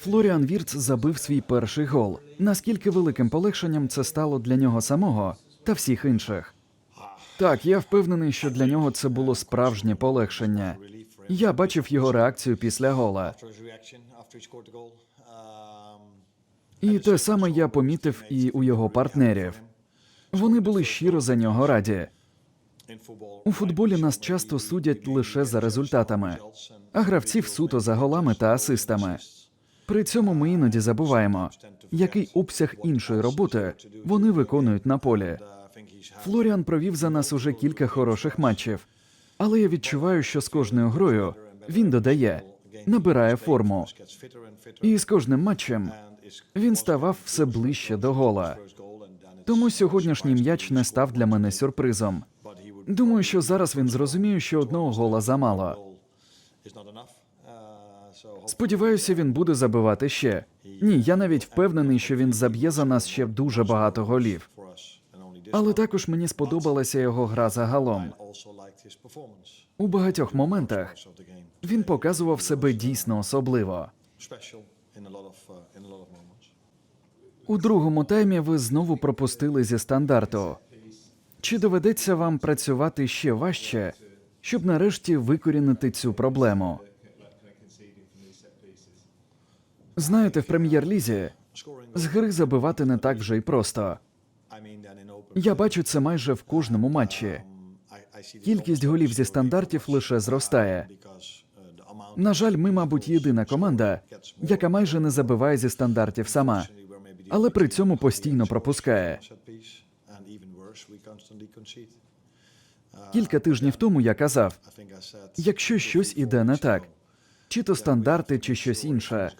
Флоріан Вірц забив свій перший гол. Наскільки великим полегшенням це стало для нього самого та всіх інших? Так, я впевнений, що для нього це було справжнє полегшення. Я бачив його реакцію після гола. І те саме я помітив і у його партнерів. Вони були щиро за нього раді. У футболі нас часто судять лише за результатами, а гравців суто за голами та асистами. При цьому ми іноді забуваємо, який обсяг іншої роботи вони виконують на полі. Флоріан провів за нас уже кілька хороших матчів, але я відчуваю, що з кожною грою він додає, набирає форму, і з кожним матчем він ставав все ближче до гола. Тому сьогоднішній м'яч не став для мене сюрпризом. Думаю, що зараз він зрозуміє, що одного гола замало. Сподіваюся, він буде забивати ще. Ні, я навіть впевнений, що він заб'є за нас ще дуже багато голів. Але також мені сподобалася його гра загалом. У багатьох моментах він показував себе дійсно особливо. У другому таймі ви знову пропустили зі стандарту. Чи доведеться вам працювати ще важче, щоб нарешті викорінити цю проблему? Знаєте, в прем'єр-лізі з гри забивати не так вже й просто. Я бачу це майже в кожному матчі. Кількість голів зі стандартів лише зростає. На жаль, ми, мабуть, єдина команда, яка майже не забиває зі стандартів сама, але при цьому постійно пропускає. Кілька тижнів тому я казав: якщо щось іде не так, чи то стандарти, чи щось інше,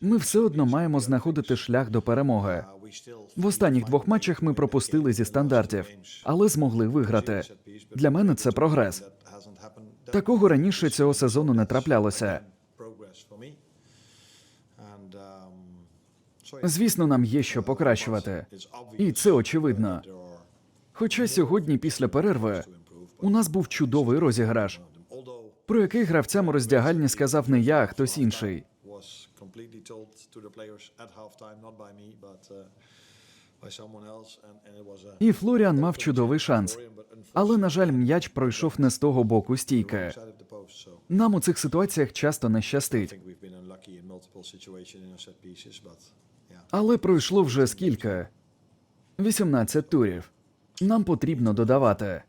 ми все одно маємо знаходити шлях до перемоги. В останніх двох матчах ми пропустили зі стандартів, але змогли виграти. Для мене це прогрес. Такого раніше цього сезону не траплялося. Звісно, нам є що покращувати, і це очевидно. Хоча сьогодні, після перерви, у нас був чудовий розіграш, про який гравцям у роздягальні сказав не я, а хтось інший. uh, І Флоріан мав чудовий шанс. Але, на жаль, м'яч пройшов не з того боку стійки. Нам у цих ситуаціях часто не щастить. Але пройшло вже скільки? 18 турів. Нам потрібно додавати.